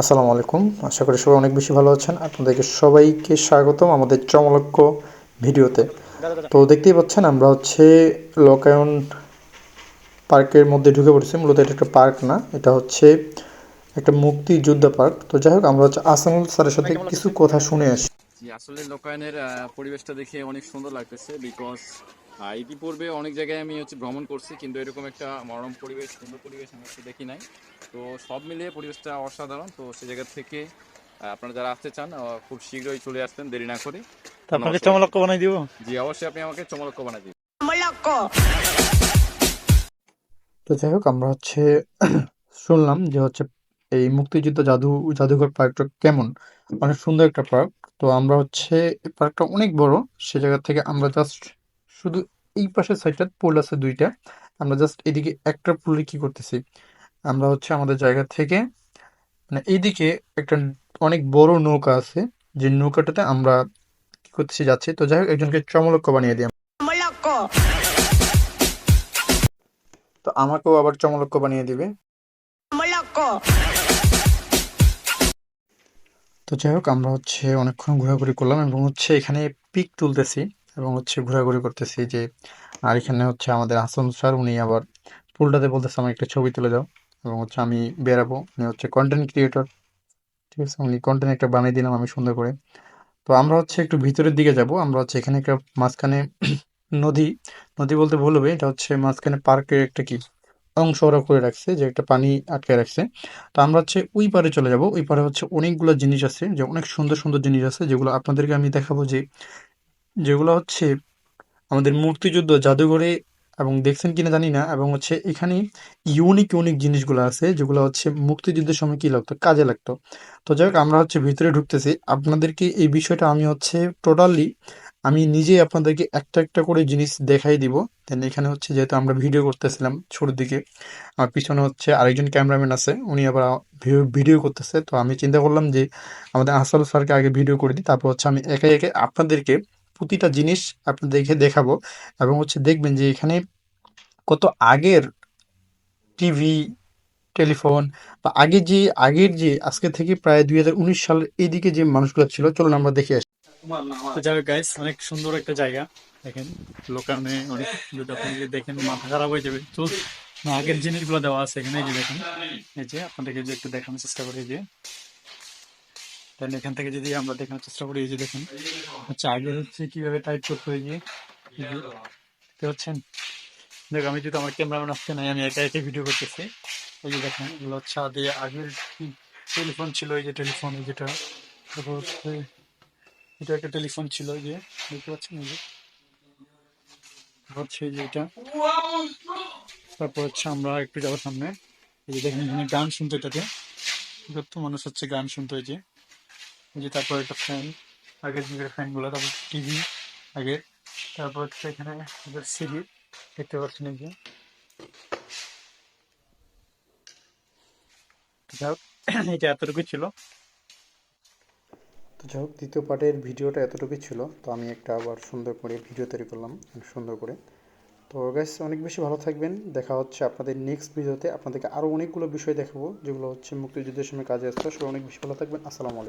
আসসালামু আলাইকুম। আশা করি সবাই অনেক বেশি ভালো আছেন। আপনাদেরকে সবাইকে স্বাগতম আমাদের চমলক্ষ ভিডিওতে। তো দেখতেই পাচ্ছেন আমরা হচ্ছে লোকায়ন পার্কের মধ্যে ঢুকে পড়েছি। মূলত এটা একটা পার্ক না এটা হচ্ছে একটা মুক্তিযোদ্ধা পার্ক। তো যাই হোক আমরা হচ্ছে আসানুল স্যারের সাথে কিছু কথা শুনে আসি। আসলে লোকায়নের পরিবেশটা দেখে অনেক সুন্দর লাগতেছে বিকজ ইতিপূর্বে অনেক জায়গায় আমি হচ্ছে ভ্রমণ করছি কিন্তু এরকম একটা মনোরম পরিবেশ সুন্দর পরিবেশ আমি দেখি নাই। তো সব মিলিয়ে পরিবেশটা অসাধারণ। তো সে জায়গা থেকে আপনারা যারা আসতে চান খুব শীঘ্রই চলে আসতেন দেরি না করে। আপনাকে চমলক্ষ বানাই দিব? জি অবশ্যই আপনি আমাকে চমলক্ষ বানাই দিন তো যাই হোক আমরা হচ্ছে শুনলাম যে হচ্ছে এই মুক্তিযুদ্ধ জাদু জাদুঘর পার্কটা কেমন? অনেক সুন্দর একটা পার্ক। তো আমরা হচ্ছে এই পার্কটা অনেক বড়। সে জায়গা থেকে আমরা জাস্ট শুধু এই পাশের সাইডটা পুল আছে দুইটা। আমরা জাস্ট এদিকে একটা পুলে কি করতেছি? আমরা হচ্ছে আমাদের জায়গা থেকে মানে এইদিকে একটা অনেক বড় নৌকা আছে যে নৌকাটাতে আমরা কি করতেছি যাচ্ছি। তো যাই হোক একজনকে চমলক্ষ বানিয়ে দিই তো আমাকেও আবার চমলক্ষ বানিয়ে দিবে। তো যাই হোক আমরা হচ্ছে অনেকক্ষণ ঘোরাঘুরি করলাম এবং হচ্ছে এখানে পিক তুলতেছি এবং হচ্ছে ঘোরাঘুরি করতেছি যে আর এখানে হচ্ছে আমাদের হাসান স্যার উনি আবার পুলটাতে বলতেছে আমার একটা ছবি তুলে দাও। এবং হচ্ছে আমি বেরাবো। উনি হচ্ছে কন্টেন্ট ক্রিয়েটর ঠিক আছে? উনি কন্টেন্ট একটা বানিয়ে দিলাম আমি সুন্দর করে। তো আমরা হচ্ছে একটু ভিতরের দিকে যাব। আমরা হচ্ছে এখানে একটা মাঝখানে নদী নদী বলতে ভুল হবে। এটা হচ্ছে মাঝখানে পার্কের একটা কি অংশ ওরা করে রাখছে, যে একটা পানি আটকে রাখছে। তো আমরা হচ্ছে ওই পারে চলে যাব। ওই পারে হচ্ছে অনেকগুলো জিনিস আছে, যে অনেক সুন্দর সুন্দর জিনিস আছে, যেগুলো আপনাদেরকে আমি দেখাবো যে, যেগুলো হচ্ছে আমাদের মুক্তিযুদ্ধ জাদুঘরে এবং দেখছেন কিনা জানি না, এবং হচ্ছে এখানে ইউনিক ইউনিক জিনিসগুলো আছে, যেগুলো হচ্ছে মুক্তিযুদ্ধের সময় কি লাগতো? কাজে লাগতো। তো যাই হোক, আমরা হচ্ছে ভিতরে ঢুকতেছি। আপনাদেরকে এই বিষয়টা আমি হচ্ছে টোটালি আমি নিজেই আপনাদেরকে একটা একটা করে জিনিস দেখাই দিব। দেন এখানে হচ্ছে যেহেতু আমরা ভিডিও করতেছিলাম শুরুর দিকে আমার পিছনে হচ্ছে আরেকজন ক্যামেরাম্যান আছে, উনি আবার ভিডিও করতেছে। তো আমি চিন্তা করলাম যে আমাদের আসাল স্যারকে আগে ভিডিও করে দিই, তারপর হচ্ছে আমি একে একে আপনাদেরকে প্রতিটা জিনিস আপনাদেরকে দেখাবো। এবং হচ্ছে দেখবেন যে এখানে কত আগের টিভি, টেলিফোন বা আগে যে, আগের যে, আজকে থেকে প্রায় দুই হাজার উনিশ সালের এইদিকে যে মানুষগুলো ছিল, চলুন আমরা দেখে আসি। তো গাইস অনেক সুন্দর একটা জায়গা। দেখেন লোকানে অনেক আপনি দেখেন, মাথা খারাপ হয়ে যাবে। তো আগের জিনিসগুলো দেওয়া আছে এখানে, এই যে দেখেন, এই যে আপনাদেরকে যে একটু দেখানোর চেষ্টা করি যে। দেন এখান থেকে যদি আমরা দেখানোর চেষ্টা করি যে দেখেন হচ্ছে আগে হচ্ছে কীভাবে টাইপ করতে হয় যে, এই দেখতে পাচ্ছেন? দেখ, আমি যদি আমার ক্যামেরাম্যান আসতে নাই, আমি একা একা ভিডিও করতেছি। এই যে দেখেন, এগুলো আগে, আগের টেলিফোন ছিল, এই যে টেলিফোন যেটা। তারপর হচ্ছে, এটা একটা টেলিফোন ছিল, এই যে, দেখতে পাচ্ছেন এই যে। হচ্ছে এই যে এটা। তারপর হচ্ছে আমরা একটু যাব সামনে। এই যে দেখেন, এখানে গান শুনতে এটাতে যত মানুষ হচ্ছে গান শুনতে, এই যে। এই যে তারপর একটা ফ্যান আগের যুগের ফ্যানগুলো তারপর টিভি আগে তারপর হচ্ছে এখানে সিঁড়ি দেখতে পাচ্ছেন এই যে। এটা এতটুকু ছিল। তো যাই হোক, দ্বিতীয় পার্টের ভিডিওটা এতটুকুই ছিল। তো আমি একটা আবার সুন্দর করে ভিডিও তৈরি করলাম, সুন্দর করে। তো গাইস অনেক বেশি ভালো থাকবেন। দেখা হচ্ছে আপনাদের নেক্সট ভিডিওতে। আপনাদেরকে আরও অনেকগুলো বিষয় দেখাবো, যেগুলো হচ্ছে মুক্তিযুদ্ধের সময় কাজে আসতো সবাই অনেক বেশি ভালো থাকবেন। আসসালামু আলাইকুম।